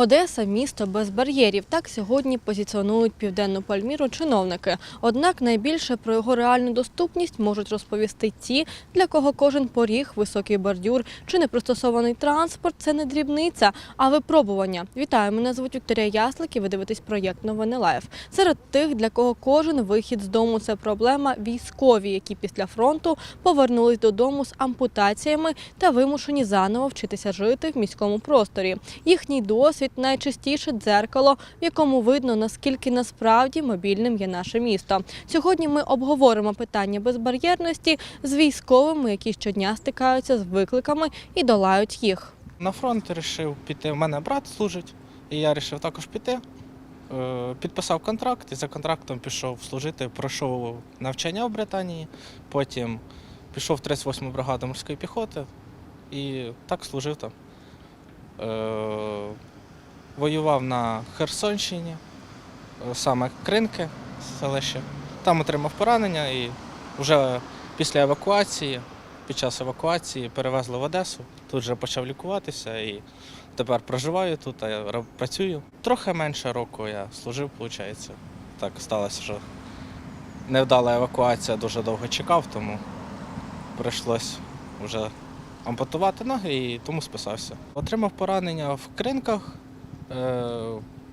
Одеса місто без бар'єрів. Так сьогодні позиціонують південну Пальміру чиновники. Однак найбільше про його реальну доступність можуть розповісти ті, для кого кожен поріг, високий бордюр чи непристосований транспорт це не дрібниця, а випробування. Вітаю, мене звуть Вікторія Яслик і ви дивитесь проєкт Новини Лайф. Серед тих, для кого кожен вихід з дому це проблема, військові, які після фронту повернулись додому з ампутаціями та вимушені заново вчитися жити в міському просторі. Їхній досвід найчастіше дзеркало, в якому видно наскільки насправді мобільним є наше місто. Сьогодні ми обговоримо питання безбар'єрності з військовими, які щодня стикаються з викликами і долають їх. На фронт вирішив піти. У мене брат служить, і я вирішив також піти. Е, Підписав контракт і за контрактом пішов служити, пройшов навчання в Британії, потім пішов в 38-му бригаду морської піхоти і так служив там. Воював на Херсонщині, е, саме Кринки, селище. Там отримав поранення і вже після евакуації, під час евакуації перевезли в Одесу. Тут вже почав лікуватися і тепер проживаю тут, а я працюю. Трохи менше року я служив, виходить. Так сталося, що невдала евакуація, дуже довго чекав, тому прийшлось вже ампутувати ноги і тому списався. Отримав поранення в кринках. Е,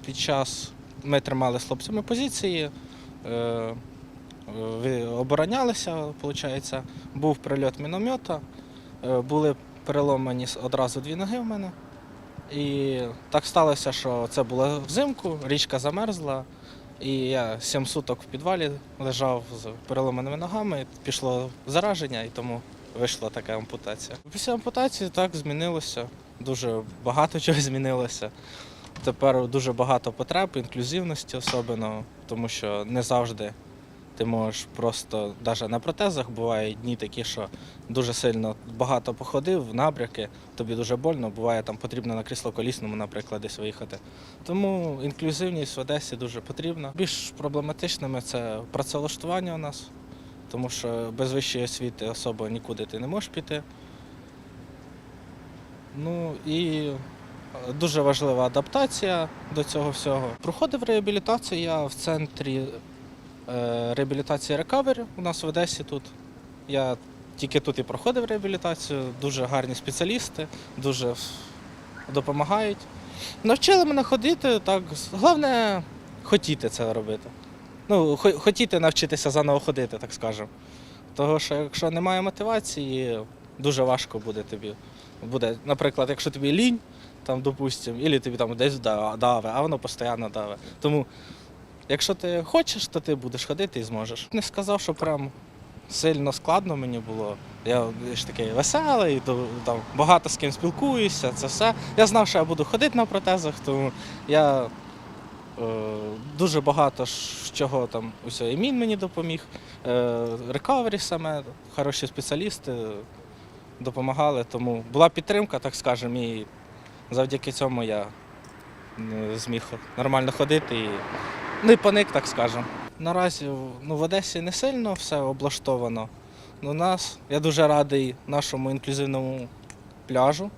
Під час ми тримали з хлопцями позиції, е, оборонялися, виходить. Був прильот міномета, е, були переломані одразу дві ноги в мене. І так сталося, що це було взимку, річка замерзла, і я сім суток в підвалі лежав з переломаними ногами, пішло зараження, і тому вийшла така ампутація. Після ампутації так змінилося. Дуже багато чого змінилося. Тепер дуже багато потреб, інклюзивності особливо, тому що не завжди ти можеш просто, навіть на протезах бувають дні такі, що дуже сильно багато походив, набряки, тобі дуже больно, буває там потрібно на крісло колісному, наприклад, десь виїхати. Тому інклюзивність в Одесі дуже потрібна. Більш проблематичними це працевлаштування у нас, тому що без вищої освіти особо нікуди ти не можеш піти. Ну і дуже важлива адаптація до цього всього. Проходив реабілітацію я в центрі е, реабілітації Recovery у нас в Одесі тут. Я тільки тут і проходив реабілітацію, дуже гарні спеціалісти, дуже допомагають. Навчили мене ходити, так, головне хотіти це робити. Ну, хотіти навчитися заново ходити, так скажемо. Того, що якщо немає мотивації, дуже важко буде тобі. Буде, наприклад, якщо тобі лінь, там, допустимо, або тобі там десь да- даве, а воно постійно даве. Тому Якщо ти хочеш, то ти будеш ходити і зможеш. Не сказав, що прям сильно складно мені було. Я ж такий веселий, там, багато з ким спілкуюся, це все. Я знав, що я буду ходити на протезах, тому я е, дуже багато чого там усе. Імін мені допоміг, е, рекавері саме, хороші спеціалісти допомагали, тому була підтримка, так скажемо, і завдяки цьому я зміг нормально ходити і не паник, так скажемо. Наразі ну, в Одесі не сильно все облаштовано. Ну, нас я дуже радий нашому інклюзивному пляжу,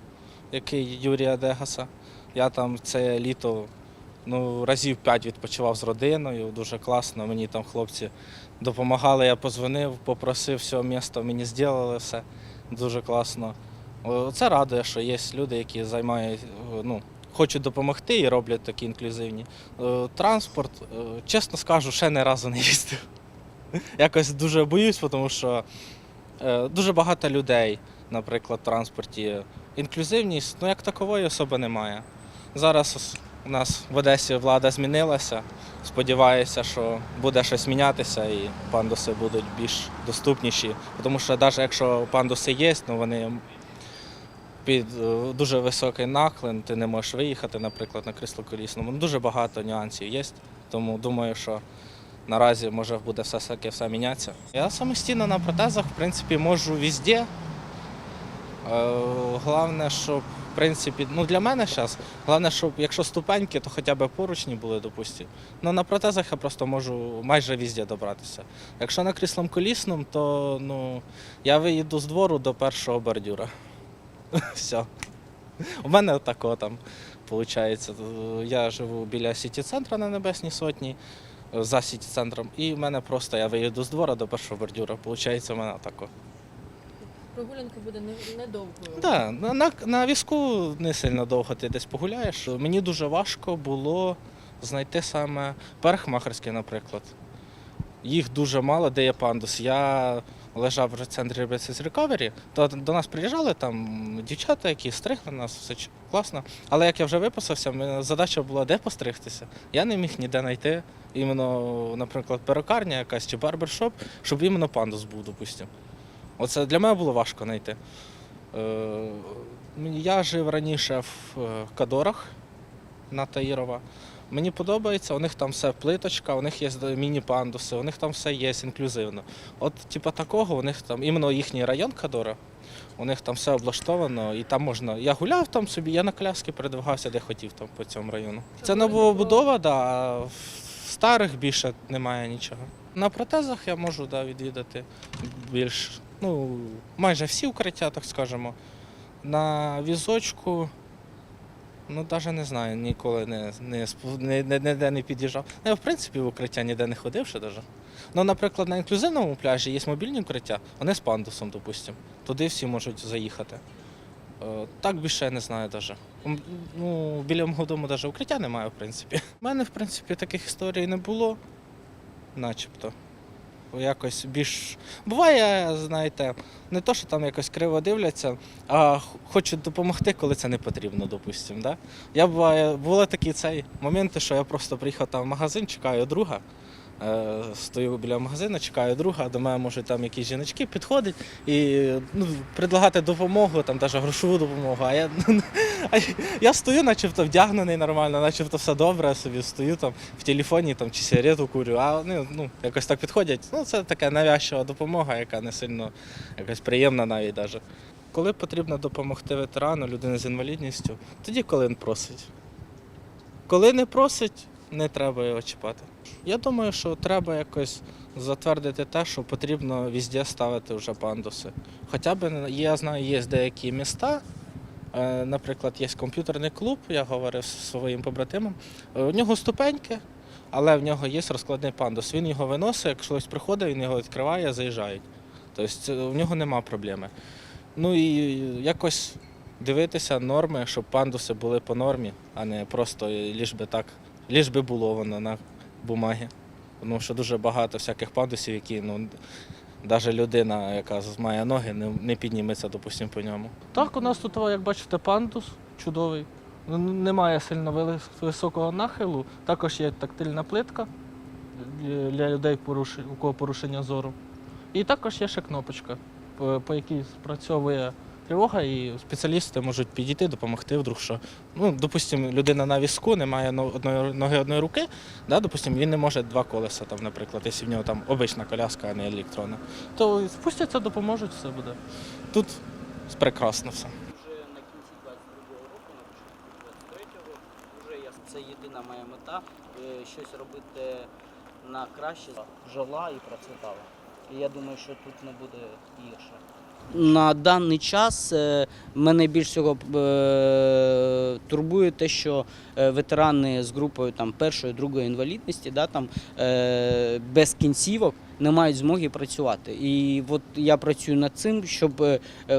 який Юрія Дегаса. Я там це літо ну, разів п'ять відпочивав з родиною, дуже класно. Мені там хлопці допомагали, я позвонив, попросив всього міста, мені зробили все. Дуже класно. О, Це радує, що є люди, які займають, ну, хочуть допомогти і роблять такі інклюзивні. Е, Транспорт, е, чесно скажу, ще не разу не їздив. Якось дуже боюсь, тому що е, дуже багато людей, наприклад, в транспорті. Інклюзивність, ну як такової особи немає. Зараз у нас в Одесі влада змінилася. Сподіваюся, що буде щось мінятися і пандуси будуть більш доступніші. Тому що навіть якщо пандуси є, ну вони під е, дуже високий наклон, ти не можеш виїхати, наприклад, на крісло колісному. Ну, Дуже багато нюансів є, тому думаю, що наразі може буде все таки все мінятися. Я самостійно на протезах, в принципі, можу везде. Е, Головне, щоб в принципі, ну для мене зараз, головне, щоб якщо ступеньки, то хоча б поручні були, допустимо. Ну на протезах я просто можу майже везде добратися. Якщо на кріслом колісному, то ну, я виїду з двору до першого бордюра. Все. У мене отако там виходить. Я живу біля сіті центра на Небесній Сотні, е, за сіті центром, і в мене просто я виїду з двора до першого бордюра. Виходить, у мене тако. Прогулянка буде недовгою. Да, на, на, на візку не сильно довго ти десь погуляєш. Мені дуже важко було знайти саме парикмахерський, наприклад. Їх дуже мало, де є пандус. Я лежав вже в центрі Business Recovery, то до нас приїжджали там дівчата, які стригли нас, все класно. Але як я вже виписався, задача була де постригтися. Я не міг ніде знайти іменно, наприклад, перукарня якась чи барбершоп, щоб іменно пандус був, допустимо. Оце для мене було важко знайти. Е, Я жив раніше в е, Кадорах на Таїрова. Мені подобається, у них там все плиточка, у них є міні-пандуси, у них там все є інклюзивно. От, типу, такого, у них там, іменно їхній район Кадора, у них там все облаштовано, і там можна. Я гуляв там собі, я на коляски передвигався, де хотів там по цьому району. Це новобудова, да, а в старих більше немає нічого. На протезах я можу да, відвідати більш, ну, майже всі укриття, так скажемо. На візочку, ну, навіть не знаю, ніколи не, не, не, не, не під'їжджав. Ну, Я, в принципі, в укриття ніде не ходив ще даже. Ну, наприклад, на інклюзивному пляжі є мобільні укриття, вони з пандусом, допустимо. Туди всі можуть заїхати. Е, Так більше я не знаю навіть. Ну, біля мого дому навіть укриття немає, в принципі. У мене, в принципі, таких історій не було, начебто. Якось більш. Буває, знаєте, не то, що там якось криво дивляться, а хочуть допомогти, коли це не потрібно, допустимо. Да? Я буває, були такі цей моменти, що я просто приїхав там в магазин, чекаю друга. Е, стою біля магазину, чекаю друга, до мене можуть там якісь жіночки підходять і ну, предлагати допомогу, там навіть грошову допомогу. А я, а я стою, начебто вдягнений нормально, начебто все добре, собі стою там в телефоні там, чи сигарету курю, а вони ну, якось так підходять. Ну, це така навязчива допомога, яка не сильно якась приємна навіть даже. Коли потрібно допомогти ветерану, людині з інвалідністю, тоді коли він просить. Коли не просить, не треба його чіпати. Я думаю, що треба якось затвердити те, що потрібно везде ставити вже пандуси. Хоча б я знаю, є деякі міста. е, Наприклад, є комп'ютерний клуб, я говорив зі своїм побратимом. е, У нього ступеньки, але в нього є розкладний пандус. Він його виносить, якщо хтось приходить, він його відкриває, заїжджають. Тобто в нього нема проблеми. Ну і якось дивитися норми, щоб пандуси були по нормі, а не просто ліж би так, ліж би було воно на бумагі. Тому що дуже багато всяких пандусів, які ну, навіть людина, яка має ноги, не, не підніметься, допустимо, по ньому. Так, у нас тут, як бачите, пандус чудовий. Немає сильно високого нахилу. Також є тактильна плитка для- для людей, у кого порушення зору. І також є ще кнопочка, по, по якій спрацьовує тривога, і спеціалісти можуть підійти, допомогти вдруг, що. Ну, допустимо, людина на візку, не має одної ноги одної руки, да, допустимо, він не може два колеса, там, наприклад, якщо в нього там обична коляска, а не електронна. То спустяться, допоможуть, все буде. Тут прекрасно все. Вже на кінці 22-го року, на початку 23-го, вже це єдина моя мета е, щось робити на краще жила і процвітала. І я думаю, що тут не буде гірше. На даний час е, мене більш всього е, турбує те, що е, ветерани з групою там першої, другої інвалідності, да, там без кінцівок не мають змоги працювати. І от я працюю над цим, щоб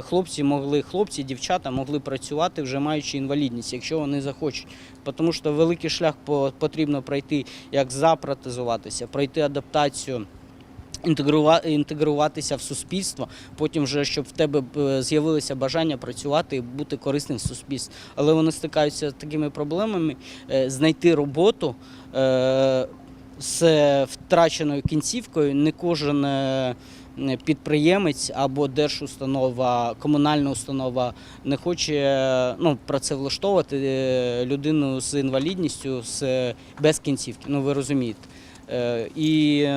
хлопці могли, хлопці, дівчата могли працювати вже маючи інвалідність, якщо вони захочуть. Тому що великий шлях по- потрібно пройти, як запротезуватися, пройти адаптацію. Інтегрува- Інтегруватися в суспільство, потім вже щоб в тебе е, з'явилося бажання працювати і бути корисним в суспільстві. Але вони стикаються з такими проблемами е, знайти роботу е, з втраченою кінцівкою. Не кожен підприємець або держустанова, комунальна установа не хоче ну, працевлаштовувати людину з інвалідністю з, без кінцівки. Ну ви розумієте. І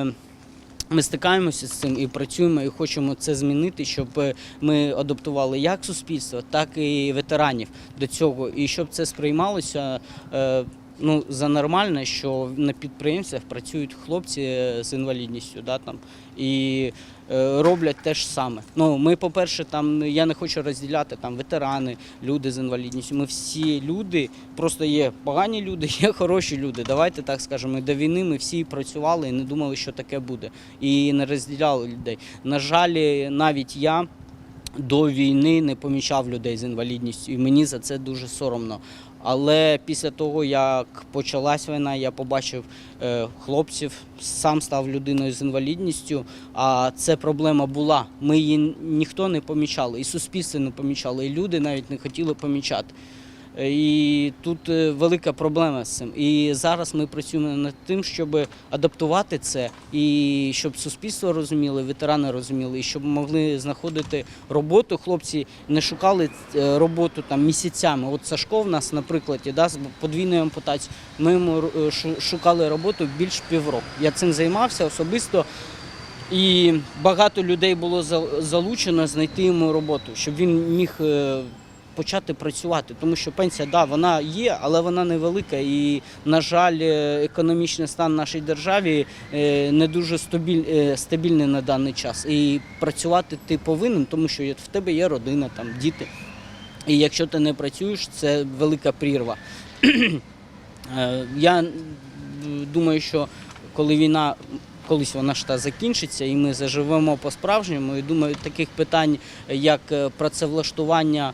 ми стикаємося з цим і працюємо, і хочемо це змінити, щоб е, ми адаптували як суспільство, так і ветеранів до цього. І щоб це сприймалося е, ну, за нормальне, що на підприємствах працюють хлопці з інвалідністю, да, там, і е, роблять те ж саме. Ну, ми, по-перше, там я не хочу розділяти там ветерани, люди з інвалідністю. Ми всі люди, просто є погані люди, є хороші люди. Давайте так скажемо. До війни ми всі працювали і не думали, що таке буде. І не розділяли людей. На жаль, навіть я до війни не помічав людей з інвалідністю, і мені за це дуже соромно. Але після того, як почалась війна, я побачив е, хлопців, сам став людиною з інвалідністю. А це проблема була. Ми її ніхто не помічали, і суспільство не помічало, і люди навіть не хотіли помічати. І тут е, велика проблема з цим. І зараз ми працюємо над тим, щоб адаптувати це, і щоб суспільство розуміло, ветерани розуміли, і щоб могли знаходити роботу. Хлопці не шукали е, роботу там місяцями. От Сашко в нас, наприклад, да, з подвійною ампутацією, ми йому е, шукали роботу більш півроку. Я цим займався особисто. І багато людей було за- залучено знайти йому роботу, щоб він міг почати працювати. Тому що пенсія, да, вона є, але вона невелика. І, на жаль, е, економічний стан в нашій державі е, не дуже е, стабільний на даний час. І працювати ти повинен, тому що в тебе є родина, там, діти. І якщо ти не працюєш, це велика прірва. Я думаю, що коли війна колись вона ж та закінчиться, і ми заживемо по-справжньому. І думаю, таких питань, як працевлаштування,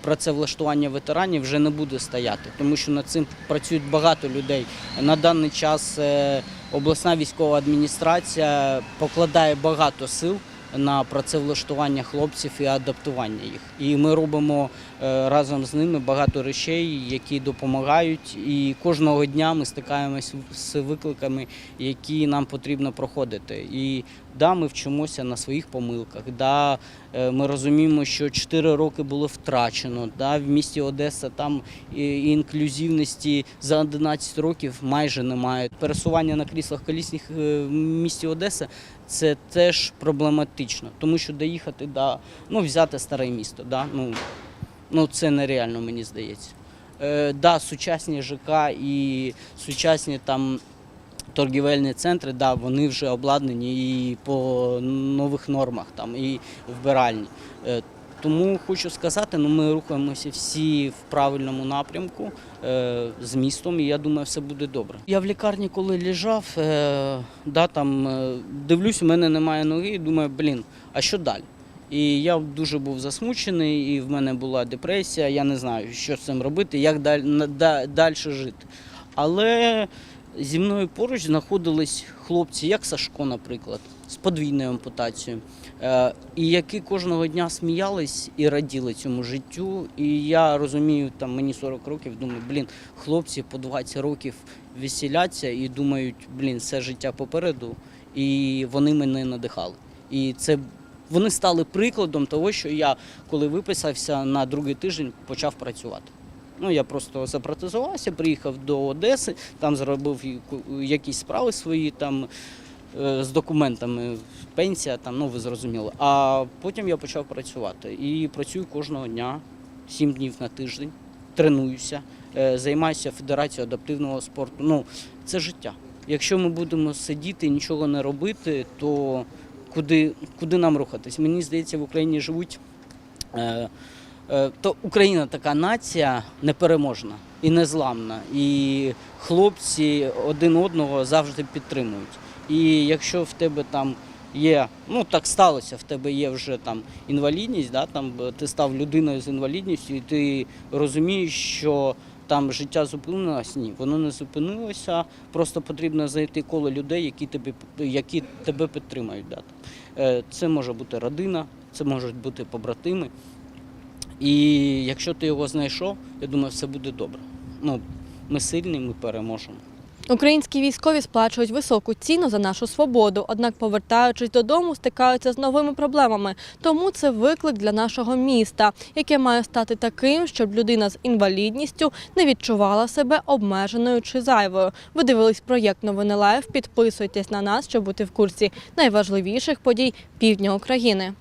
працевлаштування ветеранів, вже не буде стояти, тому що над цим працюють багато людей. На даний час е, обласна військова адміністрація покладає багато сил. На працевлаштування хлопців і адаптування їх. І ми робимо е, разом з ними багато речей, які допомагають. І кожного дня ми стикаємось з викликами, які нам потрібно проходити. І да, ми вчимося на своїх помилках. Да, е, ми розуміємо, що 4 роки було втрачено. Да, в місті Одеса там і інклюзивності за 11 років майже немає. Пересування на кріслах колісних е, в місті Одеса це теж проблематично, тому що доїхати до ну, взяти старе місто. Да, ну, ну це нереально, мені здається. Е, да, сучасні ЖК і сучасні там торгівельні центри, да, вони вже обладнані і по нових нормах, там, і вбиральні. Тому хочу сказати, ну, ми рухаємося всі в правильному напрямку е, з містом, і я думаю, все буде добре. Я в лікарні, коли лежав, е, е, дивлюсь, у мене немає ноги, і думаю, блін, а що далі? І я дуже був засмучений, і в мене була депресія. Я не знаю, що з цим робити, як далі жити. Але зі мною поруч знаходились хлопці, як Сашко, наприклад, з подвійною ампутацією, е, і які кожного дня сміялись і раділи цьому життю. І я розумію, там мені 40 років, думаю, блін, хлопці по 20 років веселяться і думають, блін, все життя попереду. І вони мене надихали. І це вони стали прикладом того, що я, коли виписався на другий тиждень, почав працювати. Ну, я просто запротезувався, приїхав до Одеси, там зробив якісь справи свої там е, з документами, пенсія, там, ну ви зрозуміли. А потім я почав працювати. І працюю кожного дня, сім днів на тиждень, тренуюся, е, займаюся федерацією адаптивного спорту. Ну, це життя. Якщо ми будемо сидіти нічого не робити, то куди, куди нам рухатись? Мені здається, в Україні живуть. Е, то Україна така нація непереможна і незламна. І хлопці один одного завжди підтримують. І якщо в тебе там є, ну так сталося, в тебе є вже там інвалідність, да, там е, ти став людиною з інвалідністю, і ти розумієш, що там життя зупинилось, ні, воно не зупинилося. Просто потрібно знайти коло людей, які тебе, які тебе підтримають. Да. Е, Це може бути родина, це можуть бути побратими. І якщо ти його знайшов, я думаю, все буде добре. Ну, ми сильні, ми переможемо. Українські військові сплачують високу ціну за нашу свободу, однак, повертаючись додому, стикаються з новими проблемами. Тому це виклик для нашого міста, яке має стати таким, щоб людина з інвалідністю не відчувала себе обмеженою чи зайвою. Ви дивились проєкт Новини Лайв. Підписуйтесь на нас, щоб бути в курсі найважливіших подій півдня України.